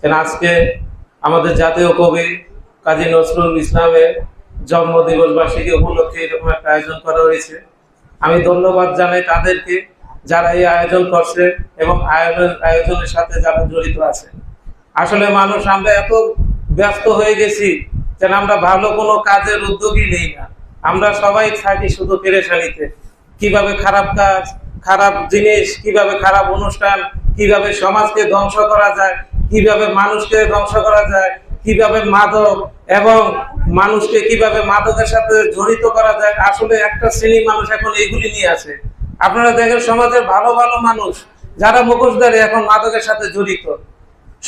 কেন আজকে আমাদের জাতীয় কবি কাজী নজরুল ইসলামের জন্মদিবস বার্ষিকী উপলক্ষে এরকম একটা আয়োজন করা হয়েছে। আমি ধন্যবাদ জানাই তাদেরকে যারা এই আয়োজন করছে এবং আয়োজন, আয়োজনের সাথে যারা জড়িত আছে। আসলে মানুষ, আমরা এত ব্যস্ত হয়ে গেছি যেন আমরা ভালো কোনো কাজের উদ্যোগই নেই না। আমরা সবাই থাকি শুধু পেরেশানিতে। কীভাবে খারাপ কাজ, খারাপ জিনিস, কীভাবে খারাপ অনুষ্ঠান কীভাবে সমাজকে ধ্বংস করা যায়, কীভাবে মানুষকে ধ্বংস করা যায়, কীভাবে মাদক এবং মানুষকে কীভাবে মাদকের সাথে জড়িত করা যায়, আসলে একটা শ্রেণি মানুষ এখন এইগুলি নিয়ে আছে। আপনারা দেখেন সমাজের ভালো ভালো মানুষ, যারা মুখোশধারী এখন মাদকের সাথে জড়িত।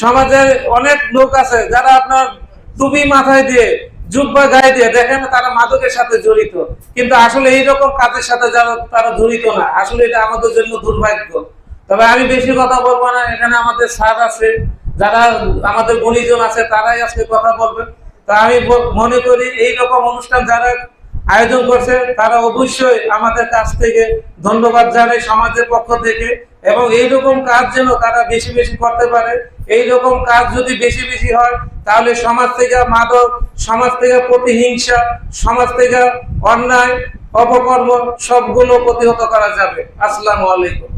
সমাজের অনেক লোক আছে যারা আপনার টুপি মাথায় দিয়ে, জুব্বা গায়ে দিয়ে দেখেন তারা মাদকের সাথে জড়িত। কিন্তু আসলে এই রকম কাজের সাথে যারা, তারা জড়িত না। আসলে এটা আমাদের জন্য দুর্ভাগ্য। তবে আমি বেশি কথা বলব না, এখানে আমাদের স্যার আছে, যারা আমাদের গুণীজন আছে, তারাই আজকে কথা বলবে। তা আমি মনে করি এই রকম অনুষ্ঠান যারা আয়োজন করছে, তারা অবশ্যই আমাদের কাছ থেকে ধন্যবাদ জানাই সমাজের পক্ষ থেকে, এবং এইরকম কাজ যেন তারা বেশি বেশি করতে পারে এই রকম কাজ যদি বেশি বেশি হয়, তাহলে সমাজ থেকে মাদক, সমাজ থেকে প্রতিহিংসা, সমাজ থেকে অন্যায়, অপকর্ম সবগুলো প্রতিহত করা যাবে। আসসালামু আলাইকুম।